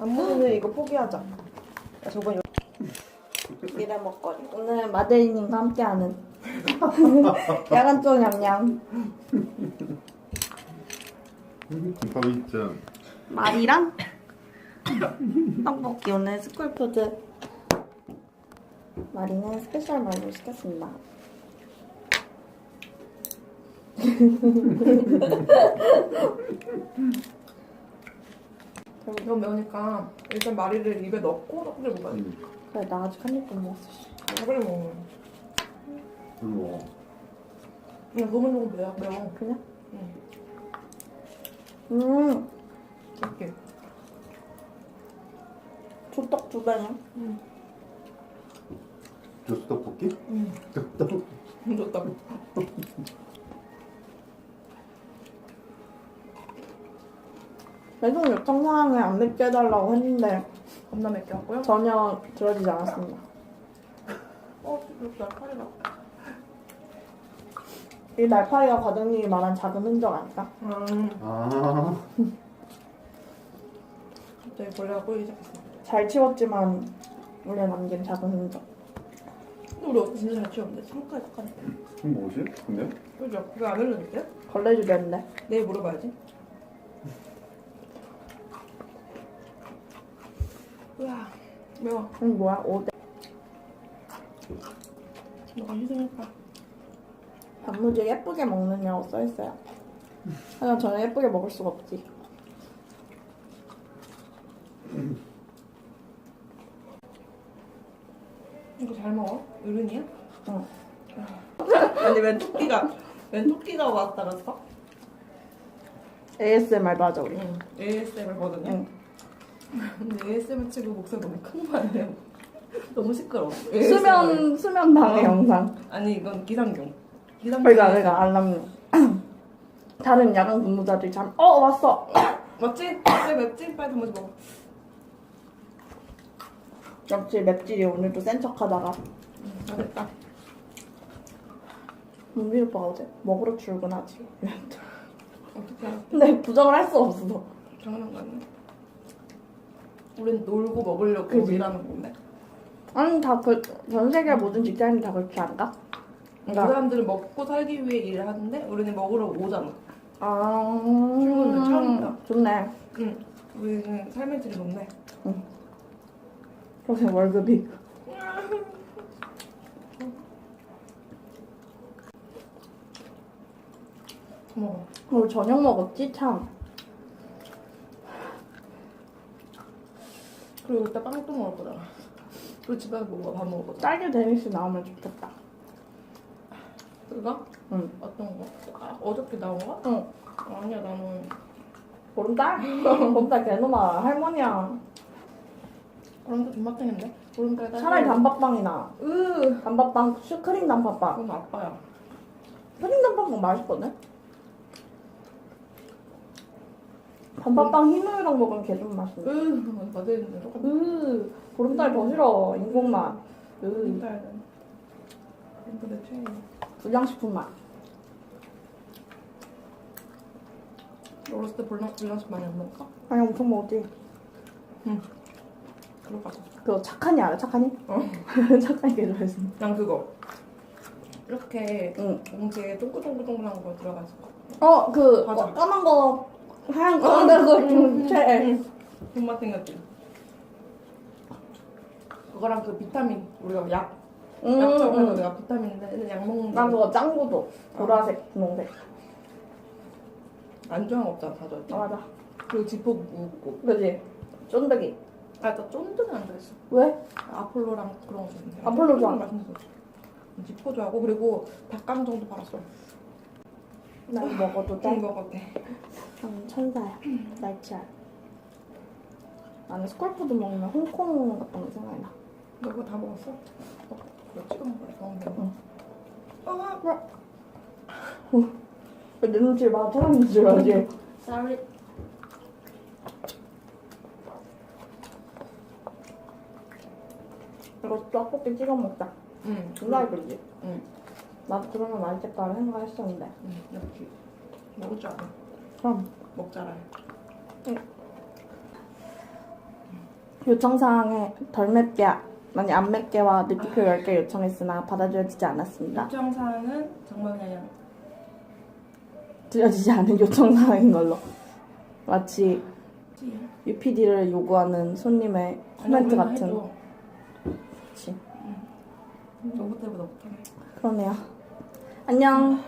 안무는 이거 포기하자. 야, 저번 요... 미래 먹거리. 오늘 마데이님과 함께하는 야간 쪽 냠냠. 김밥 있죠. 말이랑 떡볶이 오늘 스쿨푸드. 마리는 스페셜 말로 시켰습니다. 이거 매우니까 일단 마리를 입에 넣고 떡볶이 먹어야 돼. 그래 나 아직 한 입도 못 먹었어. 씨. 떡볶이 먹어. 그리고 그냥 너무 너무 매워. 매워. 그냥? 응. 음, 이렇게. 조떡 두? 응. 조수 떡볶이? 응. 떡 좋다. 배송 요청 사항을 안 맵게 해달라고 했는데 겁나 맵게 왔고요. 전혀 들어지지 않았습니다. 어, 이렇게 날파리가. 이 날파리가 과장님이 말한 작은 흔적 아닐까? 음, 아. 갑자기 벌레가 보이기 시작했어. 잘 치웠지만 원래 남긴 작은 흔적. 근데 우리 어제 진짜 잘 치웠는데 창가에 딱 하니까. 그럼 뭐지? 근데? 그죠? 그거 안 흘렸는데? 걸레주변인데. 내일 물어봐야지. 와, 매워. 음 뭐야? 오대. 너가 희생할까? 단무지 예쁘게 먹느냐고 써있어요. 하지만 저는 예쁘게 먹을 수가 없지. 이거 잘 먹어? 어른이야? 응. 아니 웬 토끼가 웬 토끼가 왔다 갔어? ASMR도 하자 우리. 응. ASMR거든요. 응. 근데 ASMR 치고 목소리 너무 큰 거 아니에요? 너무 시끄러워. 수면 수면 방해 어. 영상. 아니 이건 기상경. 기상경. 그러니까 알람용. 다른 야간 근무자들이 잠. 어 왔어. 맞지? 맞지? 맵지? 빨리 단무지 먹어. 역시 맵찔이 오늘도 센 척하다가 응, 다 됐다. 문빈 오빠가 어제 먹으러 출근하지. 어떻게? 근데 부정을 할 수 없어. 당연한 거 아니야? 우린 놀고 먹으려고 그지. 일하는 건데. 아니 다그전 세계 모든 직장인이 다 그렇지 않을까? 그 그러니까 사람들은 먹고 살기 위해 일을 하는데 우리는 먹으러 오잖아. 아 출근은 처음이다. 좋네. 응. 우리는 삶의 질이 높네. 그래서 월급이 고마워. 저녁 먹었지 참. 그리고 이따 빵도 먹을 거잖아. 그리고 집에 가서 먹어, 밥 먹을. 딸기 데니스 나오면 좋겠다. 그거? 응. 어떤 거? 아, 어저께 나온 거? 응. 아니야, 나는. 보름달? 보름달 개놈아 할머니야. 그런 게 존맛탱인데? 보름달 딸. 차라리 단팥빵이나 으! 단팥빵 슈크림 단팥빵. 그건 아빠야. 크림 단팥빵 맛있거든. 단팥빵 흰우유랑 먹으면 개좀 맛있네. 으! 맞아 있는데 똑같아. 으 보름달 더 싫어 인공맛. 으 보름달은. 보름달의 최애. 불량식품 맛. 어렸을 때 불량, 불량식 많이 안 먹었어? 아니 엄청 먹었지. 그럴 것 같아. 그거 착하니 알아? 착하니? 어. 착하니 개 좋아했어. 난 그거. 이렇게 응. 봉지에 동글동글동글한 거 들어가서. 어그 맞아. 어, 까만 거 거좀 최애. 존맛탱이었지. 그거랑 그 비타민, 우리가 약, 음, 약적으로 음. 내가 비타민인데 약 먹는 난 거. 그거 짱구도 보라색, 분홍색. 안 좋아하는 거 없잖아, 다 좋아했지. 아 맞아. 그리고 지퍼 무겁고. 그지? 쫀득이. 아, 나 쫀득은 안 좋아했어. 왜? 아폴로랑 그런 거 좋아했는데. 아폴로 좋아. 맛있는 거. 지퍼 좋아하고, 그리고 닭강정도 팔았어. 난 먹어도 좀 돼. 먹어도 돼. 난 천사야. 날치알. 나는 스콜푸드 먹으면 홍콩 같은 거 생각이 나. 너 그거 다 먹었어? 어, 그거 찍어 먹어야 돼. 응. 아, 내 눈치를 봐. 사람인 줄 알지? sorry. 이거 떡볶이 찍어 먹자. 응. 이쁘지? 응. 나도 그러면 맛있겠다 생각했었는데. 응, 역시. 먹을 줄 알아. 그럼 먹자라. 응. 요청사항에 덜 맵게 아니 안 맵게와 느끼표 10개 요청했으나 받아들여지지 않았습니다. 요청사항은 정말 그냥 들려지지 않은 요청사항인 걸로 마치 찌. UPD를 요구하는 손님의 코멘트 그냥 같은. 너무 때보다 못하네. 그러네요. 안녕.